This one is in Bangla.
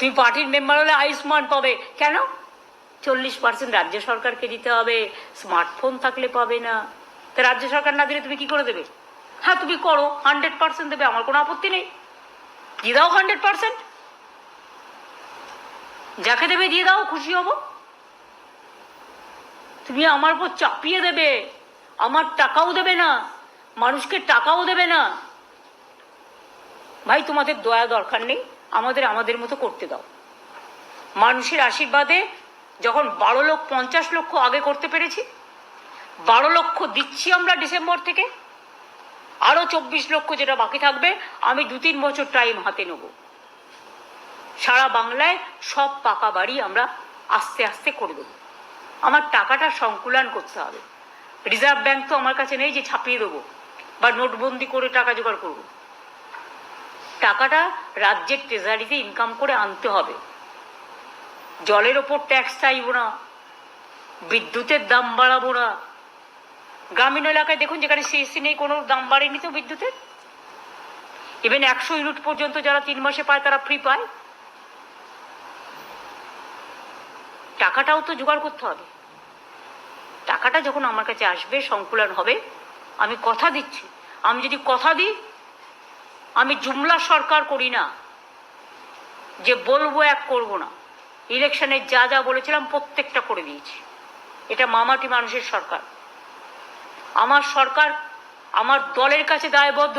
তুমি পার্টির মেম্বার হলে আয়ুষ্মান পাবে। কেন? চল্লিশ পার্সেন্ট রাজ্য সরকারকে দিতে হবে স্মার্টফোন থাকলে পাবে না। তা রাজ্য সরকার না দিলে তুমি কি করে দেবে? হ্যাঁ তুমি করো হান্ড্রেড পার্সেন্ট দেবে, আমার কোনো আপত্তি নেই। দিয়ে দাও হান্ড্রেড পার্সেন্ট যাকে দেবে দিয়ে দাও, খুশি হব। তুমি আমার উপর চাপিয়ে দেবে, আমার টাকাও দেবে না, মানুষকে টাকাও দেবে না। ভাই, তোমাদের দয়া দরকার নেই। আমাদের আমাদের মতো করতে দাও। মানুষের আশীর্বাদে যখন বারো লক্ষ, পঞ্চাশ লক্ষ আগে করতে পেরেছি, বারো লক্ষ দিচ্ছি আমরা ডিসেম্বর থেকে আরও চব্বিশ লক্ষ যেটা বাকি থাকবে, আমি দু তিন বছর টাইম হাতে নেব। সারা বাংলায় সব পাকা বাড়ি আমরা আস্তে আস্তে করে দেবো। আমার টাকাটা সংকুলান করতে হবে। রিজার্ভ ব্যাংক তো আমার কাছে নেই যে ছাপিয়ে দেবো, বা নোটবন্দি করে টাকা জোগাড় করব। টাকাটা রাজ্যের ট্রেজারিতে ইনকাম করে আনতে হবে। জলের ওপর ট্যাক্স চাইব না, বিদ্যুতের দাম বাড়াবো না। গ্রামীণ এলাকায় দেখুন, যেখানে সিএসসি নেই, কোনো দাম বাড়েনি তো বিদ্যুতের? ইভেন একশো ইউনিট পর্যন্ত যারা তিন মাসে পায়, তারা ফ্রি পায়। টাকাটাও তো জোগাড় করতে হবে। টাকাটা যখন আমার কাছে আসবে, সংকুলন হবে, আমি কথা দিচ্ছি। আমি যদি কথা দিই আমি জুমলা সরকার করি না, যে বলব এক করব না। ইলেকশনে যা যা বলেছিলাম প্রত্যেকটা করে দিয়েছি। এটা মামাটি মানুষের সরকার। আমার সরকার আমার দলের কাছে দায়বদ্ধ